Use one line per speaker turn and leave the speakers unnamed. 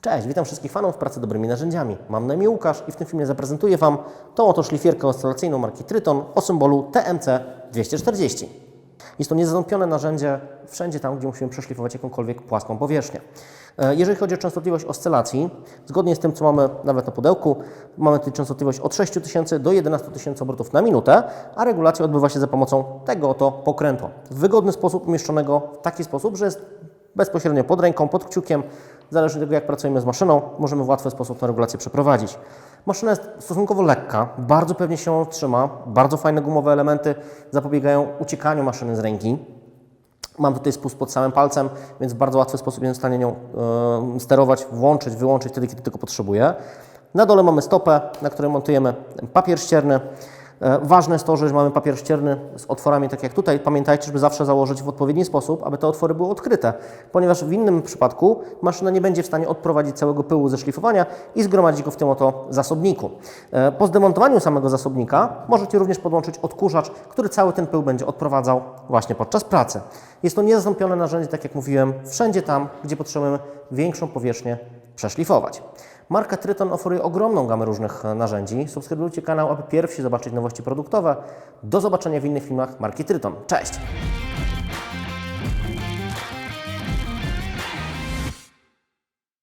Cześć, witam wszystkich fanów pracy dobrymi narzędziami. Mam na imię Łukasz i w tym filmie zaprezentuję Wam tą oto szlifierkę oscylacyjną marki Tryton o symbolu TMC240. Jest to niezastąpione narzędzie wszędzie tam, gdzie musimy przeszlifować jakąkolwiek płaską powierzchnię. E, Jeżeli chodzi o częstotliwość oscylacji, zgodnie z tym, co mamy nawet na pudełku, mamy tutaj częstotliwość od 6000 do 11 tysięcy obrotów na minutę, a regulacja odbywa się za pomocą tego oto pokrętła. W wygodny sposób umieszczonego w taki sposób, że jest bezpośrednio pod ręką, pod kciukiem, zależnie od tego jak pracujemy z maszyną, możemy w łatwy sposób tę regulację przeprowadzić. Maszyna jest stosunkowo lekka, bardzo pewnie się trzyma, bardzo fajne gumowe elementy zapobiegają uciekaniu maszyny z ręki. Mam tutaj spust pod samym palcem, więc w bardzo łatwy sposób jestem w stanie nią e, sterować, włączyć, wyłączyć wtedy, kiedy tylko potrzebuję. Na dole mamy stopę, na której montujemy papier ścierny. E, Ważne jest to, że mamy papier ścierny z otworami, tak jak tutaj. Pamiętajcie, żeby zawsze założyć w odpowiedni sposób, aby te otwory były odkryte, ponieważ w innym przypadku maszyna nie będzie w stanie odprowadzić całego pyłu ze szlifowania i zgromadzić go w tym oto zasobniku. E, Po zdemontowaniu samego zasobnika możecie również podłączyć odkurzacz, który cały ten pył będzie odprowadzał właśnie podczas pracy. Jest to niezastąpione narzędzie, tak jak mówiłem, wszędzie tam, gdzie potrzebujemy większą powierzchnię przeszlifować. Marka Tryton oferuje ogromną gamę różnych e, narzędzi. Subskrybujcie kanał, aby pierwsi zobaczyć nowości produktowe. Do zobaczenia w innych filmach marki Tryton. Cześć!